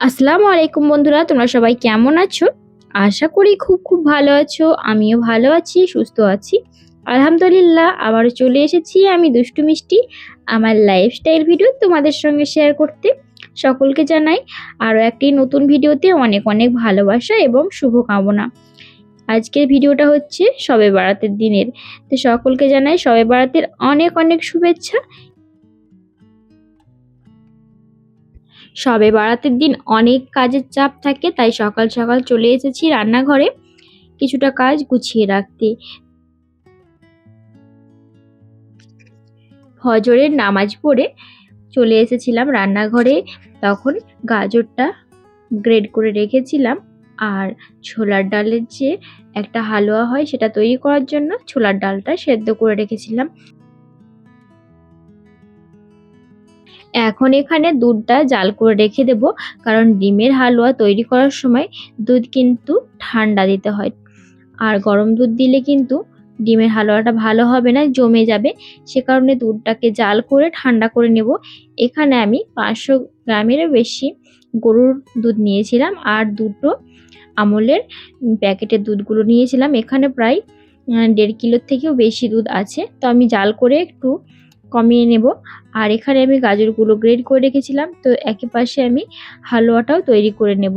আসসালামু আলাইকুম বন্ধুরা, তোমরা সবাই কেমন আছো? আশা করি খুব খুব ভালো আছো, আমিও ভালো আছি, সুস্থ আছি। আলহামদুলিল্লাহ আবারও চলে এসেছি আমি দুষ্টু মিষ্টি, আমার লাইফস্টাইল ভিডিও তোমাদের সঙ্গে শেয়ার করতে। সকলকে জানাই আরও একটি নতুন ভিডিওতে অনেক অনেক ভালোবাসা এবং শুভকামনা। আজকের ভিডিওটা হচ্ছে সবে বারাতের দিনের। তো সকলকে জানাই সবে বারাতের অনেক অনেক শুভেচ্ছা সবে বারাতের দিন অনেক কাজের চাপ থাকে, তাই সকাল সকাল চলে এসেছি রান্নাঘরে কিছুটা কাজ গুছিয়ে রাখতে। ফজরের নামাজ পড়ে চলে এসেছিলাম রান্নাঘরে, তখন গাজরটা গ্রেড করে রেখেছিলাম আর ছোলার ডালের যে একটা হালুয়া হয় সেটা তৈরি করার জন্য ছোলার ডালটা সেদ্ধ করে রেখেছিলাম। এখন এখানে দুধটা জাল করে রেখে দেব, কারণ ডিমের হালুয়া তৈরি করার সময় দুধ কিন্তু ঠান্ডা দিতে হয়। আর গরম দুধ দিলে কিন্তু ডিমের হালুয়াটা ভালো হবে না, জমে যাবে। সে কারণে দুধটাকে জাল করে ঠান্ডা করে নেব। এখানে আমি পাঁচশো গ্রামেরও বেশি গরুর দুধ নিয়েছিলাম আর দুটো আমলের প্যাকেটের দুধগুলো নিয়েছিলাম। এখানে প্রায় দেড় কিলোর থেকেও বেশি দুধ আছে। তো আমি জাল করে একটু কমিয়ে নেব। আর এখানে আমি গাজরগুলো গ্রেড করে রেখেছিলাম, তো একই পাশে আমি হালুয়াটাও তৈরি করে নেব।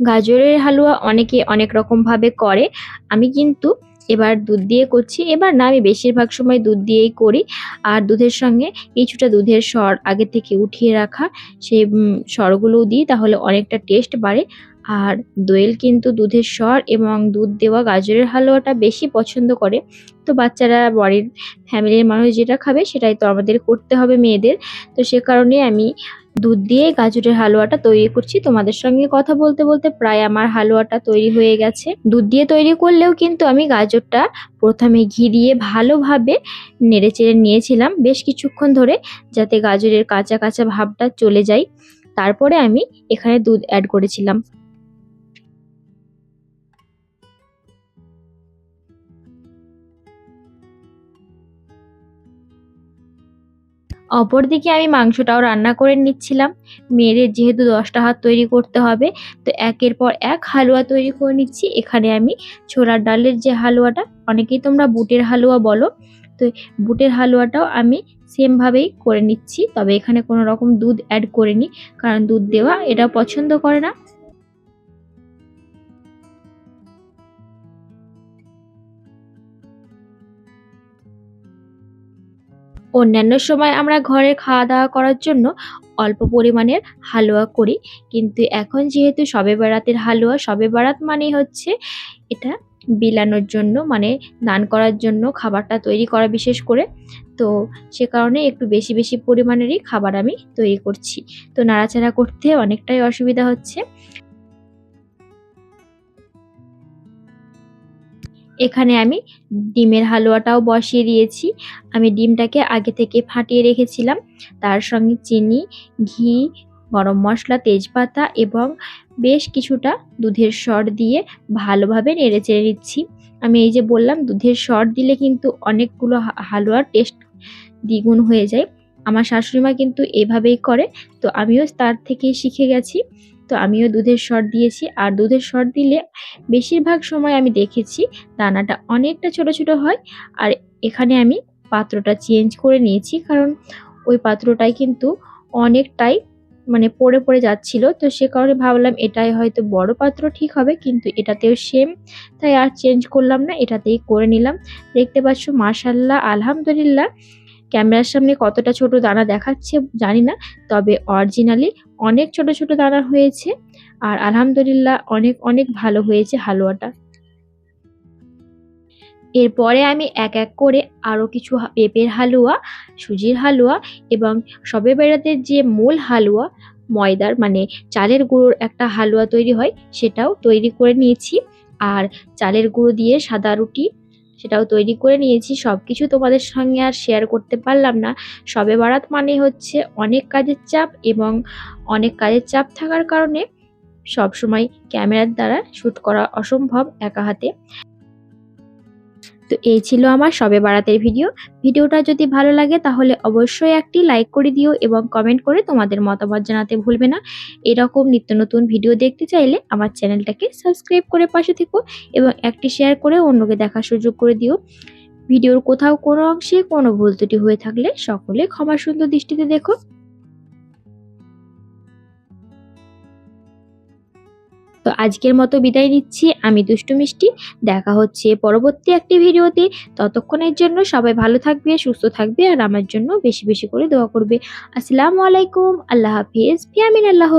গাজরের হালুয়া অনেকে অনেক রকমভাবে করে, আমি কিন্তু এবার দুধ দিয়ে করছি। এবার না, আমি বেশিরভাগ সময় দুধ দিয়েই করি। আর দুধের সঙ্গে কিছুটা দুধের সর আগে থেকে উঠিয়ে রাখা সেই সরগুলোও দিই, তাহলে অনেকটা টেস্ট বাড়ে। আর দোয়েল কিন্তু দুধের স্বর এবং দুধ দেওয়া গাজরের হালুয়াটা বেশি পছন্দ করে। তো বাচ্চারা বাড়ির ফ্যামিলির মানুষ যেটা খাবে সেটাই তো আমাদের করতে হবে মেয়েদের। তো সে কারণে আমি দুধ দিয়ে গাজরের হালুয়াটা তৈরি করছি। তোমাদের সঙ্গে কথা বলতে বলতে প্রায় আমার হালুয়াটা তৈরি হয়ে গেছে। দুধ দিয়ে তৈরি করলেও কিন্তু আমি গাজরটা প্রথমে ঘি দিয়ে ভালোভাবে নেড়ে চেড়ে নিয়েছিলাম বেশ কিছুক্ষণ ধরে যাতে গাজরের কাঁচা কাঁচা ভাবটা চলে যায়। তারপরে আমি এখানে দুধ অ্যাড করেছিলাম। অপরদিকে আমি মাংসটাও রান্না করে নিচ্ছিলাম। মেয়েদের যেহেতু দশটা হাত তৈরি করতে হবে, তো একের পর এক হালুয়া তৈরি করে নিচ্ছি। এখানে আমি ছোলার ডালের যে হালুয়াটা, অনেকেই তোমরা বুটের হালুয়া বলো, তো বুটের হালুয়াটাও আমি সেমভাবেই করে নিচ্ছি। তবে এখানে কোনো রকম দুধ অ্যাড করিনি, কারণ দুধ দেওয়া এটা পছন্দ করে না। অন্যান্য সময় আমরা ঘরে খাওয়া দাওয়া করার জন্য অল্প পরিমাণের হালুয়া করি। কিন্তু এখন যেহেতু সবে বেড়াতের হালুয়া, সবে বেড়াত মানেই হচ্ছে এটা বিলানোর জন্য মানে দান করার জন্য খাবারটা তৈরি করা বিশেষ করে। তো সে কারণে একটু বেশি বেশি পরিমাণেরই খাবার আমি তৈরি করছি। তো নাড়াচাড়া করতে অনেকটাই অসুবিধা হচ্ছে। এখানে আমি ডিমের হালুয়াটাও বসিয়ে দিয়েছি। আমি ডিমটাকে আগে থেকে ফাটিয়ে রেখেছিলাম। তার সঙ্গে চিনি, ঘি, গরম মশলা, তেজপাতা এবং বেশ কিছুটা দুধের সর দিয়ে ভালোভাবে নেড়ে চেড়ে নিচ্ছি। আমি এই যে বললাম, দুধের সর দিলে কিন্তু অনেকগুলো হালুয়ার টেস্ট দ্বিগুণ হয়ে যায়। আমার শাশুড়িমা কিন্তু এভাবেই করে। তো আমিও তার থেকেই শিখে গেছি। তো আমিও দুধের সর দিয়েছি। আর দুধের সর দিলে বেশিরভাগ সময় আমি দেখেছি দানাটা অনেকটা ছোট ছোট হয়। আর এখানে আমি পাত্রটা চেঞ্জ করে নিয়েছি কারণ ওই পাত্রটাই কিন্তু অনেকটাই মানে পড়ে পড়ে যাচ্ছিল। তো সে কারণে ভাবলাম এটাই হয়তো বড় পাত্র ঠিক হবে কিন্তু এটাতেও সেম তাই আর চেঞ্জ করলাম না, এটাতেই করে নিলাম। দেখতে পাচ্ছ মাশাল্লাহ, আলহামদুলিল্লাহ। ক্যামেরার সামনে কতটা ছোট দানা দেখাচ্ছে জানি না, তবে অরিজিনালি অনেক ছোট ছোট দানা হয়েছে আর আলহামদুলিল্লাহ অনেক অনেক ভালো হয়েছে হালুয়াটা। এরপরে আমি এক এক করে আরও কিছু পেঁপের হালুয়া, সুজির হালুয়া এবং সবে বেড়াতে যে মূল হালুয়া, ময়দার মানে চালের গুঁড়োর একটা হালুয়া তৈরি হয়, সেটাও তৈরি করে নিয়েছি। আর চালের গুঁড়ো দিয়ে সাদা রুটি সেটাও তৈরি করে নিয়েছি। সব কিছু তোমাদের সঙ্গে আর শেয়ার করতে পারলাম না। সবে বারাত মানে হচ্ছে অনেক কাজের চাপ এবং অনেক কাজের চাপ থাকার কারণে সবসময় ক্যামেরার দ্বারা শ্যুট করা অসম্ভব একা হাতে। তো এই ছিল আমার সবে বারাতের ভিডিও। ভিডিওটা যদি ভালো লাগে তাহলে অবশ্যই একটি লাইক করে দিও এবং কমেন্ট করে তোমাদের মতামত জানাতে ভুলবে না। এরকম নিত্য নতুন ভিডিও দেখতে চাইলে আমার চ্যানেলটাকে সাবস্ক্রাইব করে পাশে থেকো এবং একটি শেয়ার করে অন্যকে দেখার সুযোগ করে দিও। ভিডিওর কোথাও কোনো অংশে কোনো ভুল ত্রুটি হয়ে থাকলে সকলে ক্ষমা সুন্দর দৃষ্টিতে দেখো। তো আজকের মতো বিদায় নিচ্ছি। আমি দুষ্টু মিষ্টি। দেখা হচ্ছে পরবর্তী একটি ভিডিওতে। ততক্ষণের জন্য সবাই ভালো থাকবে, সুস্থ থাকবে আর আমার জন্য বেশি বেশি করে দোয়া করবে। আসসালামু আলাইকুম। আল্লাহ হাফিজ। ফিয়ামিন আল্লাহ।